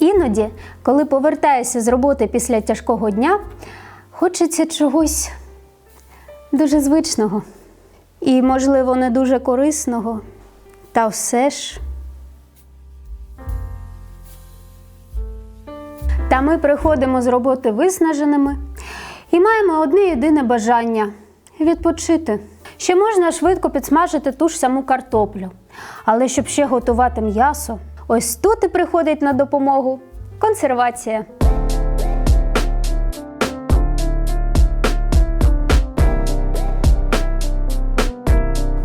Іноді, коли повертаюся з роботи після тяжкого дня, хочеться чогось дуже звичного і, можливо, не дуже корисного. Та все ж. Та ми приходимо з роботи виснаженими і маємо одне єдине бажання відпочити. Ще можна швидко підсмажити ту ж саму картоплю. Але щоб ще готувати м'ясо, ось тут і приходить на допомогу консервація.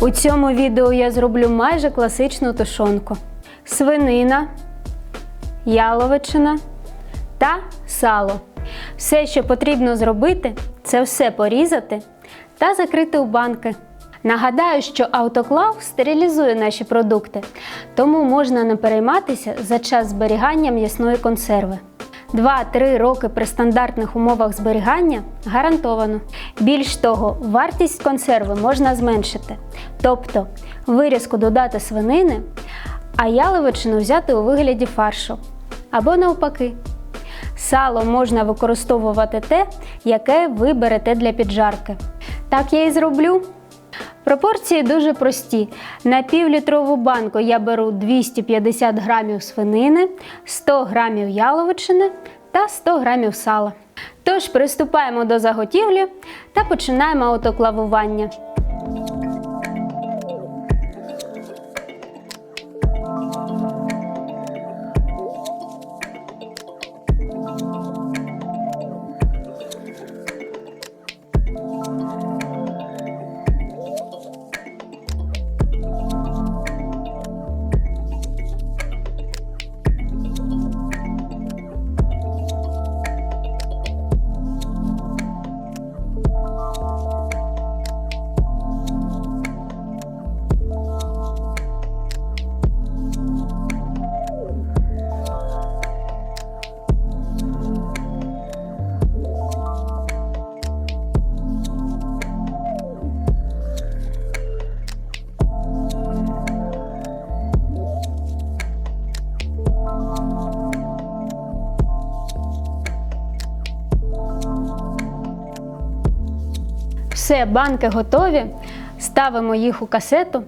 У цьому відео я зроблю майже класичну тушонку: свинина, яловичина та сало. Все, що потрібно зробити, це все порізати та закрити у банки. Нагадаю, що автоклав стерилізує наші продукти, тому можна не перейматися за час зберігання м'ясної консерви. 2-3 роки при стандартних умовах зберігання гарантовано. Більш того, вартість консерви можна зменшити, тобто вирізку додати свинини, а яловичину взяти у вигляді фаршу або навпаки. Сало можна використовувати те, яке ви берете для піджарки. Так я і зроблю. Пропорції дуже прості. На півлітрову банку я беру 250 грамів свинини, 100 грамів яловичини та 100 грамів сала. Тож приступаємо до заготівлі та починаємо автоклавування. Все, банки готові. Ставимо їх у касету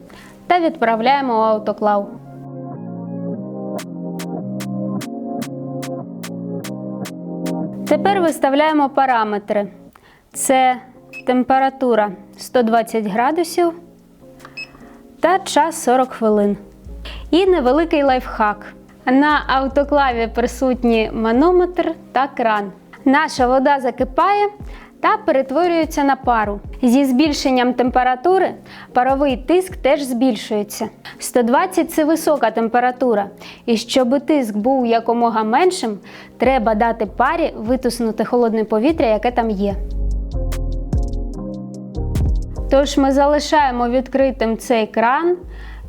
та відправляємо у автоклав. Тепер виставляємо параметри. Це температура 120 градусів та час 40 хвилин. І невеликий лайфхак. На автоклаві присутні манометр та кран. Наша вода закипає та перетворюється на пару. Зі збільшенням температури паровий тиск теж збільшується. 120 це висока температура, і щоб тиск був якомога меншим, треба дати парі витиснути холодне повітря, яке там є. Тож ми залишаємо відкритим цей кран,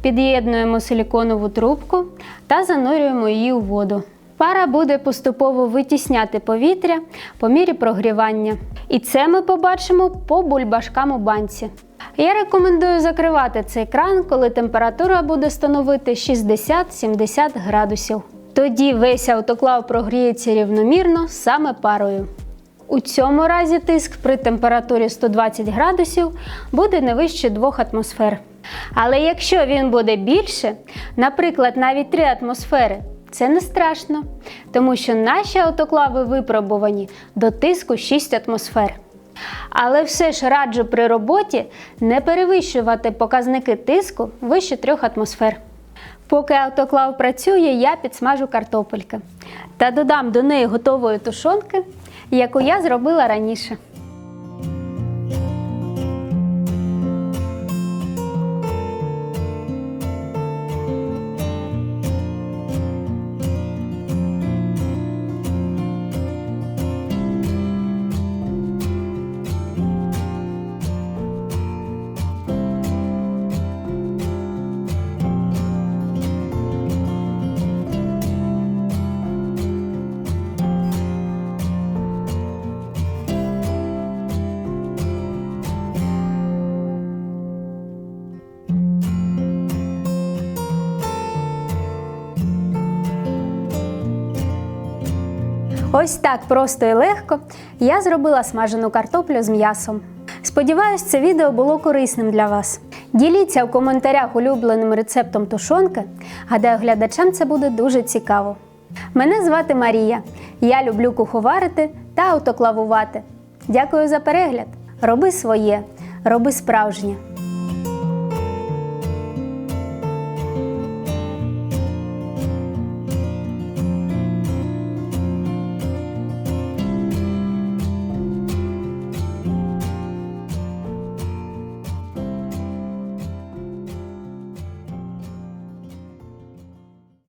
під'єднуємо силіконову трубку та занурюємо її у воду. Пара буде поступово витісняти повітря по мірі прогрівання. І це ми побачимо по бульбашкам у банці. Я рекомендую закривати цей кран, коли температура буде становити 60-70 градусів. Тоді весь автоклав прогріється рівномірно саме парою. У цьому разі тиск при температурі 120 градусів буде не вище 2 атмосфер. Але якщо він буде більше, наприклад, навіть 3 атмосфери, це не страшно, тому що наші автоклави випробувані до тиску 6 атмосфер. Але все ж раджу при роботі не перевищувати показники тиску вище 3 атмосфер. Поки автоклав працює, я підсмажу картопельки та додам до неї готової тушонки, яку я зробила раніше. Ось так просто і легко я зробила смажену картоплю з м'ясом. Сподіваюсь, це відео було корисним для вас. Діліться в коментарях улюбленим рецептом тушонки. Гадаю, глядачам це буде дуже цікаво. Мене звати Марія. Я люблю куховарити та автоклавувати. Дякую за перегляд. Роби своє, роби справжнє.